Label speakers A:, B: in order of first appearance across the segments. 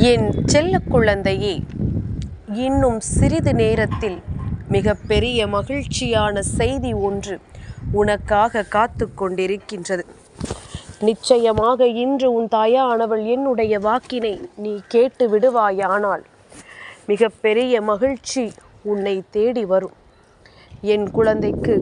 A: என் செல்ல குழந்தையே இன்னும் சிறிது நேரத்தில் மிகப்பெரிய மகிழ்ச்சியான செய்தி ஒன்று உனக்காக காத்து கொண்டிருக்கின்றது. நிச்சயமாக இன்று உன் தாயானவள் என்னுடைய வாக்கினை நீ கேட்டு விடுவாயானால் மிகப்பெரிய மகிழ்ச்சி உன்னை தேடி வரும். என் குழந்தைக்கு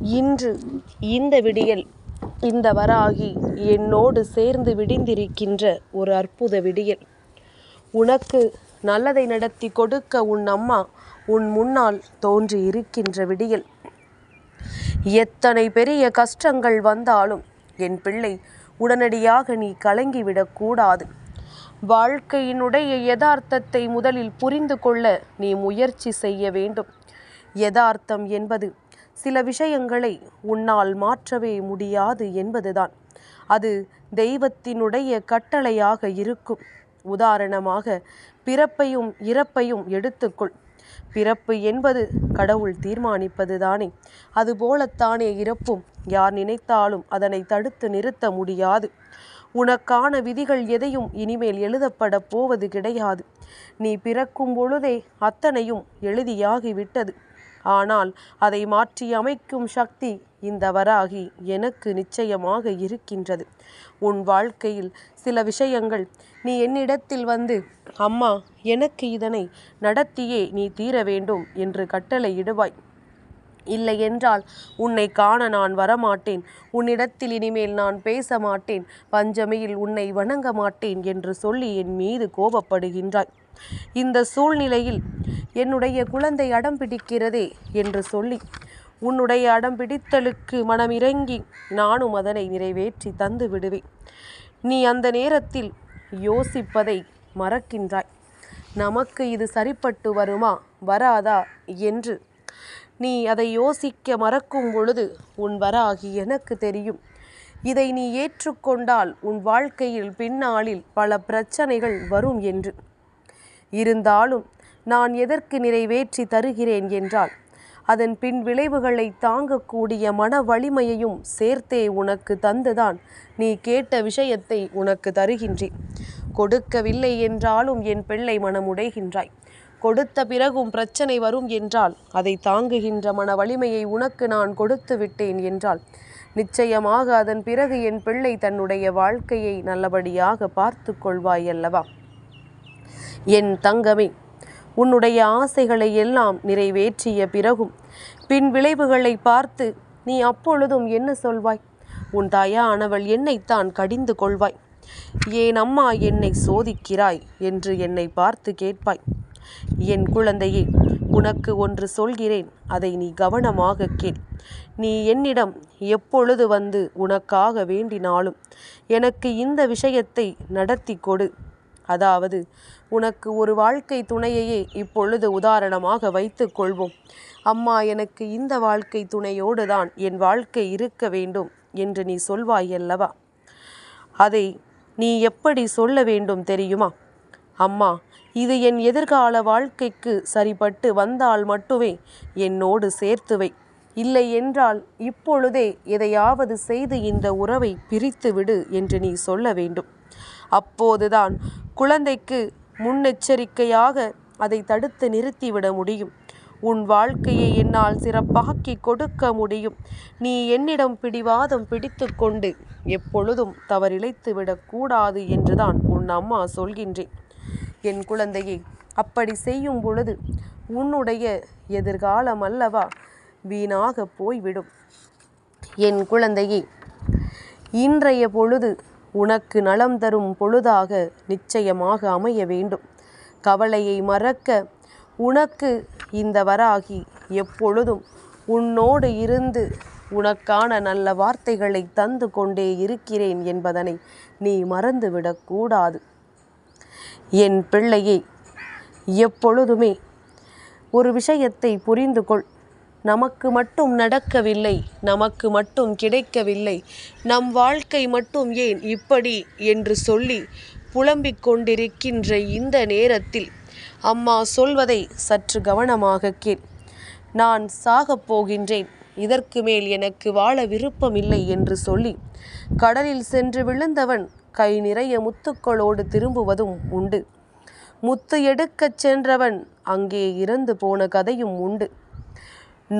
A: இன்று இந்த விடியல் இந்த வராகி என்னோடு சேர்ந்து விடிந்திருக்கின்ற ஒரு அற்புத விடியல். உனக்கு நல்லதை நடத்தி கொடுக்க உன் அம்மா உன் முன்னால் தோன்றி இருக்கின்ற விடியல். எத்தனை பெரிய கஷ்டங்கள் வந்தாலும் என் பிள்ளை உடனடியாக நீ கலங்கிவிடக்கூடாது வாழ்க்கையினுடைய யதார்த்தத்தை முதலில் புரிந்து கொள்ள நீ முயற்சி செய்ய வேண்டும். யதார்த்தம் என்பது சில விஷயங்களை உன்னால் மாற்றவே முடியாது என்பதுதான். அது தெய்வத்தினுடைய கட்டளையாக இருக்கும். உதாரணமாக பிறப்பையும் இறப்பையும் எடுத்துக்கொள். பிறப்பு என்பது கடவுள் தீர்மானிப்பது தானே அதுபோலத்தானே இறப்பும். யார் நினைத்தாலும் அதனை தடுத்து நிறுத்த முடியாது. உனக்கான விதிகள் எதையும் இனிமேல் எழுதப்பட போவது கிடையாது. நீ பிறக்கும் பொழுதே அத்தனையும் எழுதியாகிவிட்டது. ஆனால் அதை மாற்றி அமைக்கும் சக்தி இந்த வராகி எனக்கு நிச்சயமாக இருக்கின்றது. உன் வாழ்க்கையில் சில விஷயங்கள் நீ என்னிடத்தில் வந்து அம்மா எனக்கு இதனை நடத்தியே நீ தீர வேண்டும் என்று கட்டளையிடுவாய் இல்லை என்றால் உன்னை காண நான் வரமாட்டேன். உன்னிடத்தில் இனிமேல் நான் பேச மாட்டேன். பஞ்சமியில் உன்னை வணங்க மாட்டேன் என்று சொல்லி என் மீது கோபப்படுகின்றாய். இந்த சூழ்நிலையில் என்னுடைய குழந்தை அடம் பிடிக்கிறதே என்று சொல்லி உன்னுடைய அடம் பிடித்தலுக்கு மனமிறங்கி நானும் அதனை நிறைவேற்றி தந்து விடுவேன். நீ அந்த நேரத்தில் யோசிப்பதை மறக்கின்றாய். நமக்கு இது சரிப்பட்டு வருமா வராதா என்று நீ அதை யோசிக்க மறக்கும் பொழுது உன் வராகி எனக்கு தெரியும். இதை நீ ஏற்றுக்கொண்டால் உன் வாழ்க்கையில் பின்னாளில் பல பிரச்சனைகள் வரும் என்று. இருந்தாலும் நான் எதற்கு நிறைவேற்றி தருகிறேன் என்றால் அதன் பின் விளைவுகளை தாங்கக்கூடிய மன வலிமையையும் சேர்த்தே உனக்கு தந்துதான். நீ கேட்ட விஷயத்தை உனக்கு தருகின்றேன் கொடுக்கவில்லை என்றாலும் என் பிள்ளை மனமுடைகின்றாய். கொடுத்த பிறகும் பிரச்சனை வரும் என்றால் அதை தாங்குகின்ற மன வலிமையை உனக்கு நான் கொடுத்து விட்டேன் என்றால் நிச்சயமாக அதன் பிறகு என் பிள்ளை தன்னுடைய வாழ்க்கையை நல்லபடியாக பார்த்து கொள்வாய் அல்லவா? என் தங்கமே உன்னுடைய ஆசைகளை எல்லாம் நிறைவேற்றிய பிறகும் பின் விளைவுகளை பார்த்து நீ அப்பொழுதும் என்ன சொல்வாய்? உன் தாயானவள் என்னைத்தான் கடிந்து கொள்வாய். ஏன் அம்மா என்னை சோதிக்கிறாய் என்று என்னை பார்த்து கேட்பாய். என் குழந்தையே உனக்கு ஒன்று சொல்கிறேன் அதை நீ கவனமாக கேள். நீ என்னிடம் எப்பொழுது வந்து உனக்காக வேண்டினாலும் எனக்கு இந்த விஷயத்தை நடத்தி கொடு. அதாவது உனக்கு ஒரு வாழ்க்கை துணையையே இப்பொழுது உதாரணமாக வைத்து கொள்வோம். அம்மா எனக்கு இந்த வாழ்க்கை துணையோடு தான் என் வாழ்க்கை இருக்க வேண்டும் என்று நீ சொல்வாயல்லவா அதை நீ எப்படி சொல்ல வேண்டும் தெரியுமா? அம்மா இது என் எதிர்கால வாழ்க்கைக்கு சரிபட்டு வந்தால் மட்டுமே என்னோடு சேர்த்துவை இல்லை என்றால் இப்பொழுதே எதையாவது செய்து இந்த உறவை பிரித்துவிடு என்று நீ சொல்ல வேண்டும். அப்போதுதான் குழந்தைக்கு முன்னெச்சரிக்கையாக அதை தடுத்து நிறுத்திவிட முடியும். உன் வாழ்க்கையை என்னால் சிறப்பாக்கி கொடுக்க முடியும். நீ என்னிடம் பிடிவாதம் பிடித்து கொண்டு எப்பொழுதும் தவறிழைத்து விடக்கூடாது என்றுதான் உன் அம்மா சொல்கின்றேன் என் குழந்தையை அப்படி செய்யும் பொழுது உன்னுடைய எதிர்காலம் அல்லவா வீணாக போய்விடும். என் குழந்தையே இன்றைய பொழுது உனக்கு நலம் தரும் பொழுதாக நிச்சயமாக அமைய வேண்டும். கவலையை மறக்க உனக்கு இந்த வராகி எப்பொழுதும் உன்னோடு இருந்து உனக்கான நல்ல வார்த்தைகளை தந்து கொண்டே இருக்கிறேன் என்பதனை நீ மறந்துவிடக்கூடாது என் பிள்ளையை எப்பொழுதுமே ஒரு விஷயத்தை புரிந்து கொள் நமக்கு மட்டும் நடக்கவில்லை நமக்கு மட்டும் கிடைக்கவில்லை. நம் வாழ்க்கை மட்டும் ஏன் இப்படி என்று சொல்லி புலம்பிக் கொண்டிருக்கின்ற இந்த நேரத்தில் அம்மா சொல்வதை சற்று கவனமாக கேள். நான் சாகப் போகின்றேன் இதற்கு மேல் எனக்கு வாழ விருப்பமில்லை என்று சொல்லி கடலில் சென்று விழுந்தவன் கை நிறைய முத்துக்களோடு திரும்புவதும் உண்டு. முத்து எடுக்கச் சென்றவன் அங்கே இறந்து போன கதையும் உண்டு.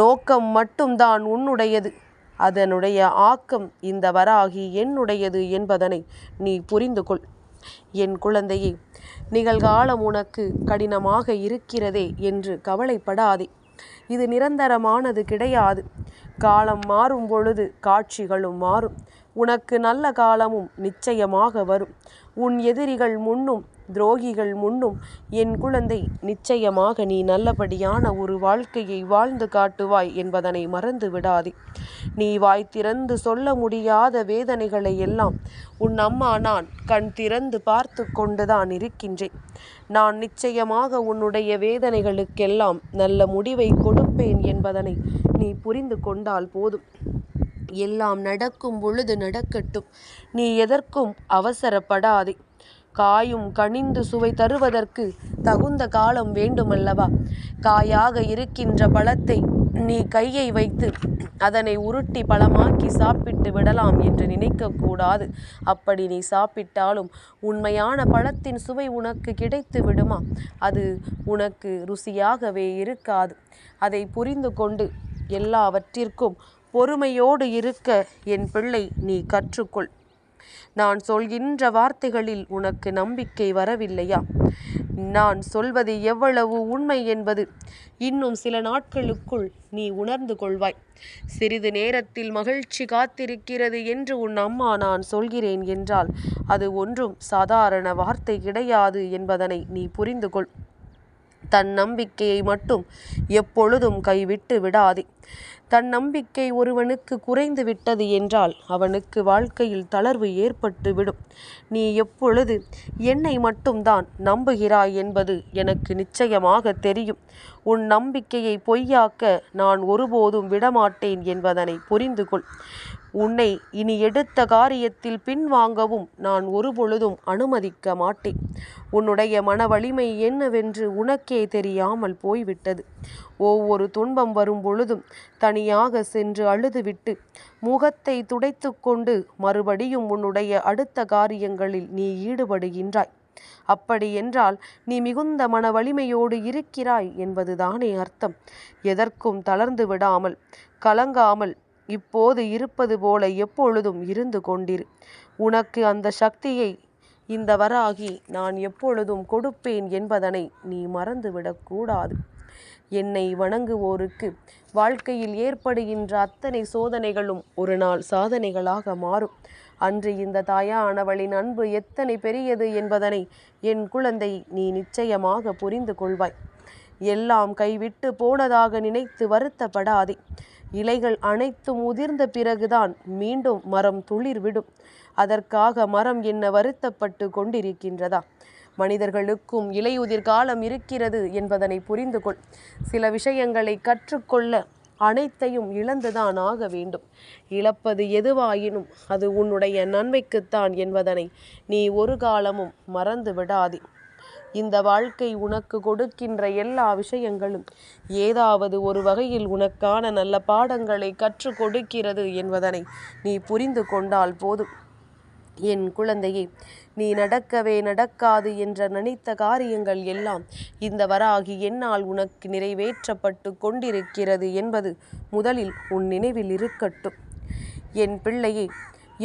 A: நோக்கம் மட்டும்தான் உன்னுடையது. அதனுடைய ஆக்கம் இந்த வராகி என்னுடையது என்பதனை நீ புரிந்து கொள். என் குழந்தையே நிகழ்காலம் உனக்கு கடினமாக இருக்கிறதே என்று கவலைப்படாதே. இது நிரந்தரமானது கிடையாது. காலம் மாறும் பொழுது காட்சிகளும் மாறும். உனக்கு நல்ல காலமும் நிச்சயமாக வரும். உன் எதிரிகள் முன்னும் துரோகிகள் முன்னும் என் குழந்தை நிச்சயமாக நீ நல்லபடியான ஒரு வாழ்க்கையை வாழ்ந்து காட்டுவாய் என்பதனை மறந்து விடாதே. நீ வாய் திறந்து சொல்ல முடியாத வேதனைகளை எல்லாம் உன் அம்மா நான் கண் திறந்து பார்த்து கொண்டுதான் இருக்கின்றேன். நான் நிச்சயமாக உன்னுடைய வேதனைகளுக்கெல்லாம் நல்ல முடிவை கொடுப்பேன் என்பதனை நீ புரிந்து கொண்டால் போதும். எல்லாம் நடக்கும் பொழுது நடக்கட்டும். நீ எதற்கும் அவசரப்படாதே. காயும் கனிந்து சுவை தருவதற்கு தகுந்த காலம் வேண்டுமல்லவா? காயாக இருக்கின்ற பழத்தை நீ கையை வைத்து அதனை உருட்டி பழமாக்கி சாப்பிட்டு விடலாம் என்று நினைக்கக்கூடாது. அப்படி நீ சாப்பிட்டாலும் உண்மையான பழத்தின் சுவை உனக்கு கிடைத்து விடுமா? அது உனக்கு ருசியாகவே இருக்காது. அதை புரிந்து கொண்டு எல்லாவற்றிற்கும் பொறுமையோடு இருக்க என் பிள்ளை நீ கற்றுக்கொள். நான் சொல்கின்ற வார்த்தைகளில் உனக்கு நம்பிக்கை வரவில்லையா? நான் சொல்வது எவ்வளவு உண்மை என்பது இன்னும் சில நாட்களுக்குள் நீ உணர்ந்து கொள்வாய். சிறிது நேரத்தில் மகிழ்ச்சி காத்திருக்கிறது என்று உன் அம்மா நான் சொல்கிறேன் என்றால் அது ஒன்றும் சாதாரண வார்த்தை கிடையாது என்பதனை நீ புரிந்து கொள். தன் நம்பிக்கையை மட்டும் எப்பொழுதும் கைவிட்டு விடாதே. தன் நம்பிக்கை ஒருவனுக்கு குறைந்து விட்டது என்றால் அவனுக்கு வாழ்க்கையில் தளர்வு ஏற்பட்டுவிடும். நீ எப்பொழுது என்னை மட்டும்தான் நம்புகிறாய் என்பது எனக்கு நிச்சயமாக தெரியும். உன் நம்பிக்கையை பொய்யாக்க நான் ஒருபோதும் விடமாட்டேன் என்பதனை புரிந்து கொள் உன்னை இனி எடுத்த காரியத்தில் பின்வாங்கவும் நான் ஒருபொழுதும் அனுமதிக்க மாட்டேன். உன்னுடைய மன வலிமை என்னவென்று உனக்கே தெரியாமல் போய்விட்டது. ஒவ்வொரு துன்பம் வரும் பொழுதும் தனியாக சென்று அழுதுவிட்டு முகத்தை துடைத்து கொண்டு மறுபடியும் உன்னுடைய அடுத்த காரியங்களில் நீ ஈடுபடுகின்றாய். அப்படி என்றால் நீ மிகுந்த மன வலிமையோடு இருக்கிறாய் என்பதுதானே அர்த்தம். எதற்கும் தளர்ந்து விடாமல் கலங்காமல் இப்போது இருப்பது போல எப்பொழுதும் இருந்து கொண்டிரு. உனக்கு அந்த சக்தியை இந்த வராகி நான் எப்பொழுதும் கொடுப்பேன் என்பதனை நீ மறந்துவிடக்கூடாது என்னை வணங்குவோருக்கு. வாழ்க்கையில் ஏற்படுகின்ற அத்தனை சோதனைகளும் ஒரு நாள் சாதனைகளாக மாறும். அன்று இந்த தாயானவளின் அன்பு எத்தனை பெரியது என்பதனை என் குழந்தை நீ நிச்சயமாக புரிந்து கொள்வாய். எல்லாம் கைவிட்டு போனதாக நினைத்து வருத்தப்படாதே. இலைகள் அனைத்தும் உதிர்ந்த பிறகுதான் மீண்டும் மரம் துளிர்விடும். அதற்காக மரம் என்ன வருத்தப்பட்டு கொண்டிருக்கின்றதா? மனிதர்களுக்கும் இலையுதிர் காலம் இருக்கிறது என்பதனை புரிந்து கொள் சில விஷயங்களை கற்றுக்கொள்ள அனைத்தையும் இழந்துதான் ஆக வேண்டும். இழப்பது எதுவாயினும் அது உன்னுடைய நன்மைக்குத்தான் என்பதனை நீ ஒரு காலமும் மறந்து விடாதே. இந்த வாழ்க்கை உனக்கு கொடுக்கின்ற எல்லா விஷயங்களும் ஏதாவது ஒரு வகையில் உனக்கான நல்ல பாடங்களை கற்றுக் கொடுக்கிறது என்பதனை நீ புரிந்து கொண்டால் போதும். என் குழந்தையே நீ நடக்கவே நடக்காது என்ற நினைத்த காரியங்கள் எல்லாம் இந்த வராகி என்னால் உனக்கு நிறைவேற்றப்பட்டு கொண்டிருக்கிறது என்பது முதலில் உன் நினைவில் இருக்கட்டும். என் பிள்ளையே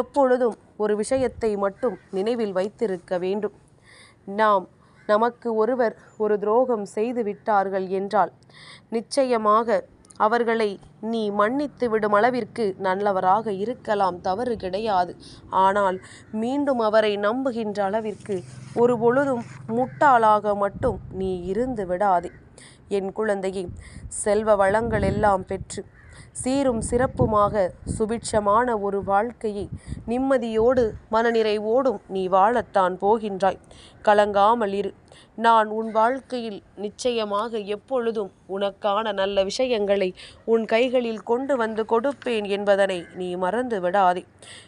A: எப்பொழுதும் ஒரு விஷயத்தை மட்டும் நினைவில் வைத்திருக்க வேண்டும். நாம் நமக்கு ஒருவர் ஒரு துரோகம் செய்து விட்டார்கள் என்றால் நிச்சயமாக அவர்களை நீ மன்னித்து விடும் அளவிற்கு நல்லவராக இருக்கலாம் தவறு கிடையாது. ஆனால் மீண்டும் அவரை நம்புகின்ற அளவிற்கு ஒரு பொழுதும் முட்டாளாக மட்டும் நீ இருந்து விடாதே. என் குழந்தையை செல்வ வளங்கள் எல்லாம் பெற்று சீரும் சிறப்புமாக சுபிட்சமான ஒரு வாழ்க்கையை நிம்மதியோடு மனநிறைவோடும் நீ வாழத்தான் போகின்றாய். கலங்காமல் இரு. நான் உன் வாழ்க்கையில் நிச்சயமாக எப்பொழுதும் உனக்கான நல்ல விஷயங்களை உன் கைகளில் கொண்டு வந்து கொடுப்பேன் என்பதனை நீ மறந்து விடாதே.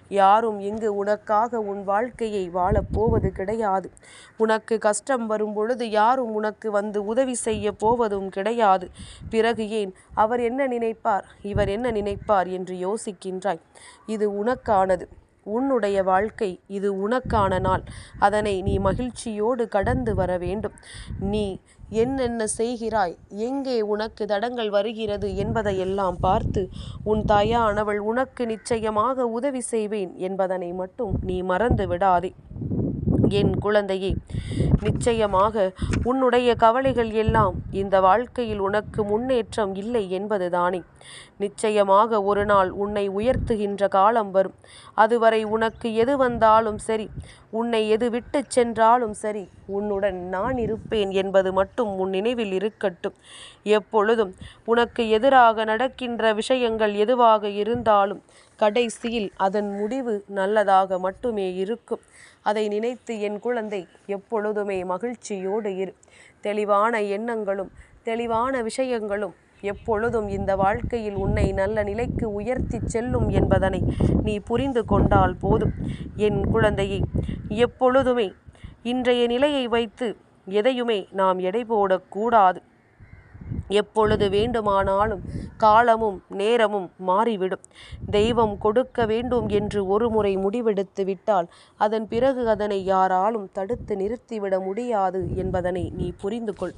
A: யாரும் இங்கு உனக்காக உன் வாழ்க்கையை வாழப்போவது கிடையாது. உனக்கு கஷ்டம் வரும் பொழுது யாரும் உனக்கு வந்து உதவி செய்ய போவதும் கிடையாது. பிறகு ஏன்? அவர் என்ன நினைப்பார்? இவர் என்ன நினைப்பார்? என்று யோசிக்கின்றாய். இது உனக்கானது. உன்னுடைய வாழ்க்கை இது உனக்கான நாள். அதனை நீ மகிழ்ச்சியோடு கடந்து வர வேண்டும். நீ என்னென்ன செய்கிறாய்? எங்கே உனக்கு தடங்கள் வருகிறது என்பதையெல்லாம் பார்த்து உன் தாயானவள் உனக்கு நிச்சயமாக உதவி செய்வேன் என்பதனை மட்டும் நீ மறந்து விடாதே என் குழந்தையே நிச்சயமாக உன்னுடைய கவலைகள் எல்லாம் இந்த வாழ்க்கையில் உனக்கு முன்னேற்றம் இல்லை என்பதுதானே. நிச்சயமாக ஒரு நாள் உன்னை உயர்த்துகின்ற காலம் வரும். அதுவரை உனக்கு எது வந்தாலும் சரி உன்னை எது விட்டு சென்றாலும் சரி உன்னுடன் நான் இருப்பேன் என்பது மட்டும் உன் நினைவில் இருக்கட்டும். எப்பொழுதும் உனக்கு எதிராக நடக்கின்ற விஷயங்கள் எதுவாக இருந்தாலும் கடைசியில் அதன் முடிவு நல்லதாக மட்டுமே இருக்கும். அதை நினைத்து என் குழந்தை எப்பொழுதுமே மகிழ்ச்சியோடு இரு. தெளிவான எண்ணங்களும் தெளிவான விஷயங்களும் எப்பொழுதும் இந்த வாழ்க்கையில் உன்னை நல்ல நிலைக்கு உயர்த்தி செல்லும் என்பதனை நீ புரிந்து கொண்டால் போதும். என் குழந்தையை எப்பொழுதுமே இன்றைய நிலையை வைத்து எதையுமே நாம் எடை போடக்கூடாது. எப்பொழுது வேண்டுமானாலும் காலமும் நேரமும் மாறிவிடும். தெய்வம் கொடுக்க வேண்டும் என்று ஒருமுறை முடிவெடுத்து விட்டால் அதன் பிறகு அதனை யாராலும் தடுத்து நிறுத்திவிட முடியாது என்பதனை நீ புரிந்து கொள்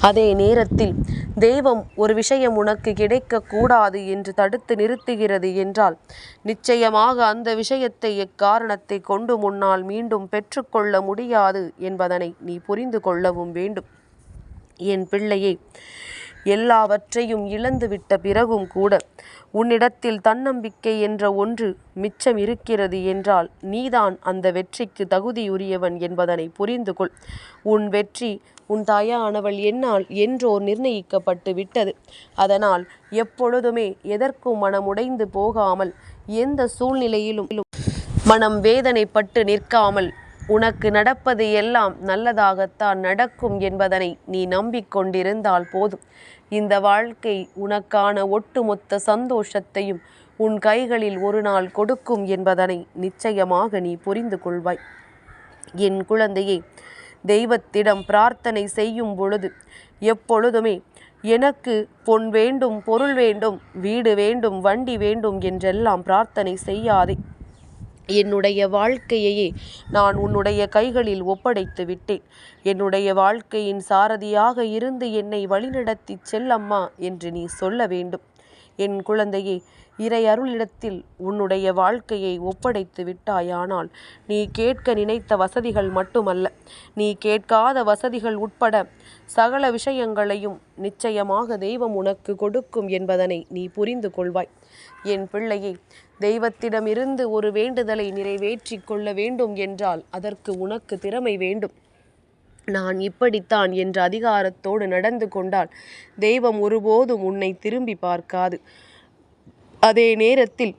A: அதே நேரத்தில் தெய்வம் ஒரு விஷயம் உனக்கு கிடைக்கக்கூடாது என்று தடுத்து நிறுத்துகிறது என்றால் நிச்சயமாக அந்த விஷயத்தை எக்காரணத்தை கொண்டு முன்னால் மீண்டும் பெற்றுக்கொள்ள முடியாது என்பதனை நீ புரிந்து கொள்ளவும் வேண்டும். என் பிள்ளையே எல்லாவற்றையும் இழந்துவிட்ட பிறகும் கூட உன்னிடத்தில் தன்னம்பிக்கை என்ற ஒன்று மிச்சம் இருக்கிறது என்றால் நீதான் அந்த வெற்றிக்கு தகுதியுரியவன் என்பதனை புரிந்து கொள். உன் வெற்றி உன் தாயானவள் என்னால் என்றோர் நிர்ணயிக்கப்பட்டு விட்டது. அதனால் எப்பொழுதுமே எதற்கும் மனமுடைந்து போகாமல் எந்த சூழ்நிலையிலும் மனம் வேதனைப்பட்டு நிற்காமல் உனக்கு நடப்பது எல்லாம் நல்லதாகத்தான் நடக்கும் என்பதனை நீ நம்பிக்கொண்டிருந்தால் போதும். இந்த வாழ்க்கை உனக்கான ஒட்டுமொத்த சந்தோஷத்தையும் உன் கைகளில் ஒரு நாள் கொடுக்கும் என்பதனை நிச்சயமாக நீ புரிந்து கொள்வாய். என் குழந்தையே தெய்வத்திடம் பிரார்த்தனை செய்யும் பொழுது எப்பொழுதுமே எனக்கு பொன் வேண்டும் பொருள் வேண்டும் வீடு வேண்டும் வண்டி வேண்டும் என்றெல்லாம் பிரார்த்தனை செய்யாதே. என்னுடைய வாழ்க்கையையே நான் உன்னுடைய கைகளில் ஒப்படைத்து விட்டேன். என்னுடைய வாழ்க்கையின் சாரதியாக இருந்து என்னை வழிநடத்தி செல்லம்மா என்று நீ சொல்ல வேண்டும். என் குழந்தையே இறை அருளிடத்தில் உன்னுடைய வாழ்க்கையை ஒப்படைத்து விட்டாயானால் நீ கேட்க நினைத்த வசதிகள் மட்டுமல்ல. நீ கேட்காத வசதிகள் உட்பட சகல விஷயங்களையும் நிச்சயமாக தெய்வம் உனக்கு கொடுக்கும் என்பதனை நீ புரிந்து கொள்வாய். என் பிள்ளையை தெய்வத்திடமிருந்து ஒரு வேண்டுதலை நிறைவேற்றி கொள்ள வேண்டும் என்றால் அதற்கு உனக்கு திறமை வேண்டும். நான் இப்படித்தான் என்ற அதிகாரத்தோடு நடந்து கொண்டால் தெய்வம் ஒருபோதும் உன்னை திரும்பி பார்க்காது. அதே நேரத்தில்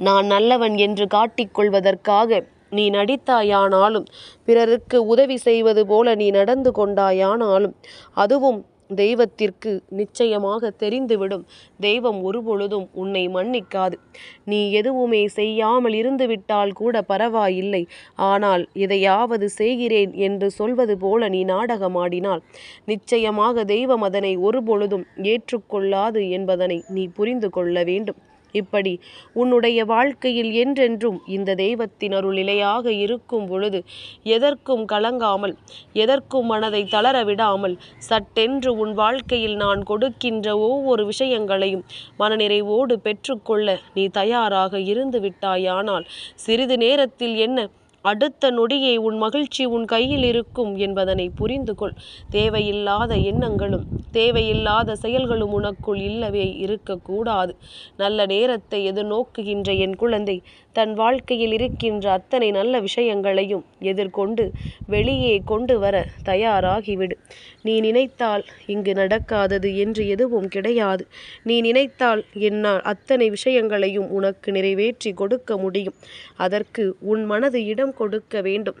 A: நான் நல்லவன் என்று காட்டிக்கொள்வதற்காக நீ நடித்தாயானாலும் பிறருக்கு உதவி செய்வது போல நீ நடந்து கொண்டாயானாலும் அதுவும் தெய்வத்திற்கு நிச்சயமாக தெரிந்துவிடும். தெய்வம் ஒருபொழுதும் உன்னை மன்னிக்காது. நீ எதுவுமே செய்யாமல் இருந்துவிட்டால் கூட பரவாயில்லை. ஆனால் இதையாவது செய்கிறேன் என்று சொல்வது போல நீ நாடகமாடினால் நிச்சயமாக தெய்வம் அதனை ஒருபொழுதும் ஏற்றுக்கொள்ளாது என்பதனை நீ புரிந்து கொள்ள வேண்டும். இப்படி உன்னுடைய வாழ்க்கையில் என்றென்றும் இந்த தெய்வத்தின் அருள் நிலையாக இருக்கும் பொழுது எதற்கும் கலங்காமல் எதற்கும் மனதை தளர விடாமல் சட்டென்று உன் வாழ்க்கையில் நான் கொடுக்கின்ற ஒவ்வொரு விஷயங்களையும் மனநிறைவோடு பெற்றுக்கொள்ள நீ தயாராக இருந்து விட்டாயானால் சிறிது நேரத்தில் என்ன அடுத்த நொடியே உன் மகிழ்ச்சி உன் கையில் இருக்கும் என்பதனை புரிந்து கொள் தேவையில்லாத எண்ணங்களும் தேவையில்லாத செயல்களும் உனக்குள் இல்லவே இருக்கக்கூடாது. நல்ல நேரத்தை எதிர்நோக்குகின்ற என் குழந்தை? தன் வாழ்க்கையில் இருக்கின்ற அத்தனை நல்ல விஷயங்களையும் எதிர்கொண்டு வெளியே கொண்டு வர தயாராகிவிடு. நீ நினைத்தால் இங்கு நடக்காதது என்று எதுவும் கிடையாது. நீ நினைத்தால் என்னால் அத்தனை விஷயங்களையும் உனக்கு நிறைவேற்றி கொடுக்க முடியும். அதற்கு உன் மனது இடம் கொடுக்க வேண்டும்.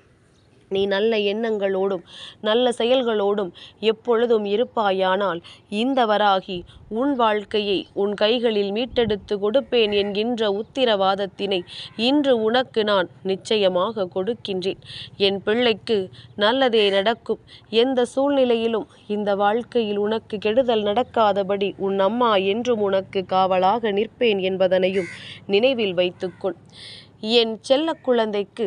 A: நீ நல்ல எண்ணங்களோடும் நல்ல செயல்களோடும் எப்பொழுதும் இருப்பாயானால் இந்த வராகி உன் வாழ்க்கையை உன் கைகளில் மீட்டெடுத்து கொடுப்பேன் என்கின்ற உத்திரவாதத்தினை இன்று உனக்கு நான் நிச்சயமாக கொடுக்கின்றேன். என் பிள்ளைக்கு நல்லதே நடக்கும். எந்த சூழ்நிலையிலும் இந்த வாழ்க்கையில் உனக்கு கெடுதல் நடக்காதபடி உன் அம்மா என்றும் உனக்கு காவலாக நிற்பேன் என்பதனையும் நினைவில் வைத்துக்கொள். என் செல்ல குழந்தைக்கு